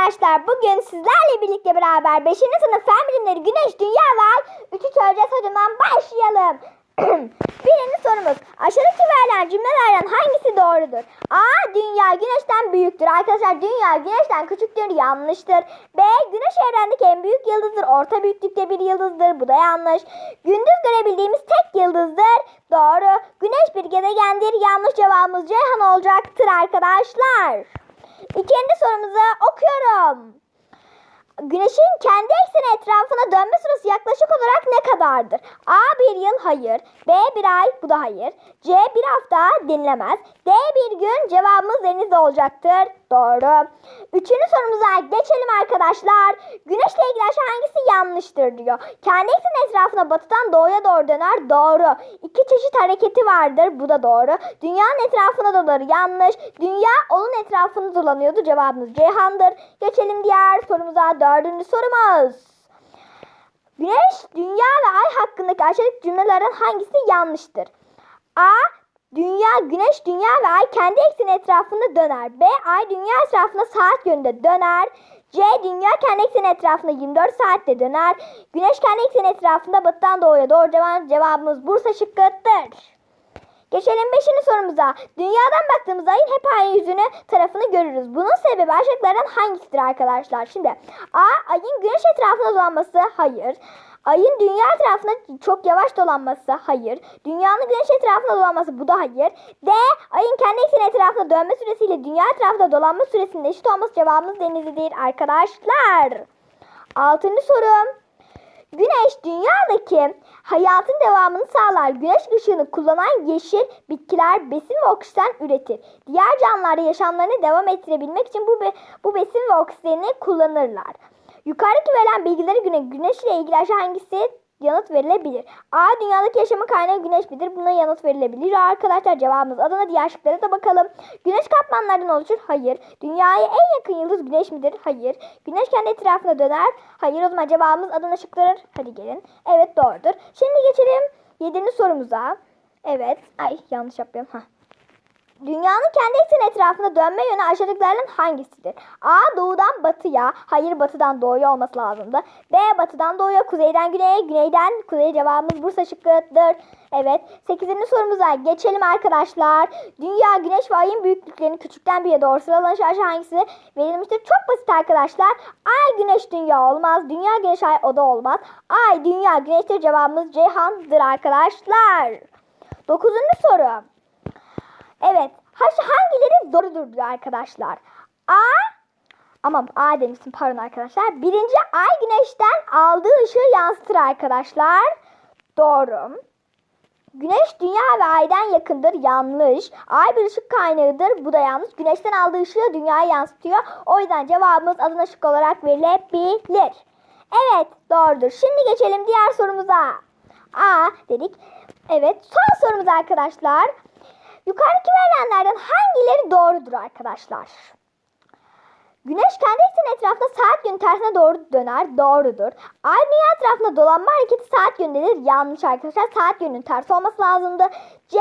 arkadaşlar. Bugün sizlerle birlikte beraber 5. sınıf fen bilimleri Güneş, Dünya ve Ay 3'ü çözeceğiz hocamdan başlayalım. Birinci sorumuz. Aşağıdaki verilen cümlelerden hangisi doğrudur? A. Dünya güneşten büyüktür. Arkadaşlar dünya güneşten küçüktür. Yanlıştır. B. Güneş evrendeki en büyük yıldızdır. Orta büyüklükte bir yıldızdır. Bu da yanlış. Gündüz görebildiğimiz tek yıldızdır. Doğru. Güneş bir gezegendir. Yanlış cevabımız Ceyhan olacaktır arkadaşlar. İkinci sorumuzu okuyorum. Güneşin kendi ekseni etrafına dönme süresi yaklaşık olarak ne kadardır? A. Bir yıl hayır. B. Bir ay bu da hayır. C. Bir hafta denilemez. D. Bir gün cevabımız denizde olacaktır. Doğru. Üçüncü sorumuza geçelim arkadaşlar. Güneşle ilgili aşağı hangisi yanlıştır diyor. Kendi ekseni etrafına batıdan doğuya doğru döner. Doğru. İki çeşit hareketi vardır. Bu da doğru. Dünyanın etrafına dolar. Yanlış. Dünya onun etrafını dolanıyordu. Cevabımız Ceyhan'dır. Geçelim diğer sorumuza. Dördüncü sorumuz. Güneş, dünya ve ay hakkındaki aşağıdaki cümlelerden hangisi yanlıştır? A. Dünya, güneş, dünya ve ay kendi ekseni etrafında döner. B. Ay dünya etrafında saat yönünde döner. C. Dünya kendi ekseni etrafında 24 saatte döner. Güneş kendi ekseni etrafında batıdan doğuya doğru cevap, cevabımız Bursa şıkkıdır. Geçelim 5. sorumuza. Dünyadan baktığımız ayın hep aynı yüzünü tarafını görürüz. Bunun sebebi aşağıdakilerden hangisidir arkadaşlar? Şimdi A. Ayın güneş etrafında dolanması hayır. Ayın dünya etrafında çok yavaş dolanması hayır. Dünyanın güneş etrafında dolanması bu da hayır. D. Ayın kendi ekseni etrafında dönme süresiyle dünya etrafında dolanma süresinin eşit olması cevabımız denizlidir arkadaşlar. Altıncı sorum. Güneş dünyadaki hayatın devamını sağlar. Güneş ışığını kullanan yeşil bitkiler besin ve oksijen üretir. Diğer canlılar yaşamlarını devam ettirebilmek için bu be- bu besin ve oksijeni kullanırlar. Yukarıdaki verilen bilgilere göre güneş ile ilgili aşağı hangisi yanıt verilebilir? A. Dünyadaki yaşamın kaynağı güneş midir? Buna yanıt verilebilir. Arkadaşlar cevabımız Adana diğer şıklara da bakalım. Güneş katmanlardan oluşur. Hayır. Dünyaya en yakın yıldız güneş midir? Hayır. Güneş kendi etrafına döner. Hayır. O zaman cevabımız Adana şıkları. Hadi gelin. Evet doğrudur. Şimdi geçelim 7. sorumuza. Evet. Ay yanlış yapıyorum. Hah. Dünyanın kendi ekseni etrafında dönme yönü aşağıdakilerden hangisidir? A. Doğudan batıya. Hayır batıdan doğuya olması lazımdı. B. Batıdan doğuya. Kuzeyden güneye. Güneyden kuzeye cevabımız Bursa şıkkıdır. Evet. 8. sorumuza geçelim arkadaşlar. Dünya, güneş ve ayın büyüklüklerini küçükten büyüğe doğru sıralanan aşağı hangisi verilmiştir? Çok basit arkadaşlar. Ay, güneş, dünya olmaz. Dünya, güneş, ay o da olmaz. Ay, dünya, güneştir cevabımız Ceyhan'dır arkadaşlar. 9. soru. Evet. Hangileri doğrudur arkadaşlar. A Aman A demiştim pardon arkadaşlar. Birinci ay güneşten aldığı ışığı yansıtır arkadaşlar. Doğru. Güneş dünya ve aydan yakındır. Yanlış. Ay bir ışık kaynağıdır. Bu da yanlış. Güneşten aldığı ışığı dünyaya yansıtıyor. O yüzden cevabımız Adana şık olarak verilebilir. Evet doğrudur. Şimdi geçelim diğer sorumuza. A dedik. Evet son sorumuz arkadaşlar. Yukarıdaki verilenlerden hangileri doğrudur arkadaşlar? Güneş kendi ekseni etrafında saat yönü tersine doğru döner. Doğrudur. Ay dünya etrafında dolanma hareketi saat yönündedir. Yanlış arkadaşlar. Saat yönünün tersi olması lazımdı. C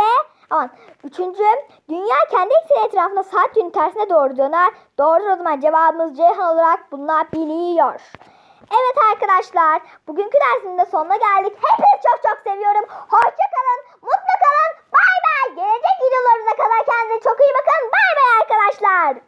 Aman. Üçüncü. Dünya kendi ekseni etrafında saat yönü tersine doğru döner. Doğrudur o zaman cevabımız Ceyhan olarak bunlar biliyor. Evet arkadaşlar. Bugünkü dersimizin de sonuna geldik. Hepinizi çok çok seviyorum. Hoşça kalın. Mutlu kalın. dad.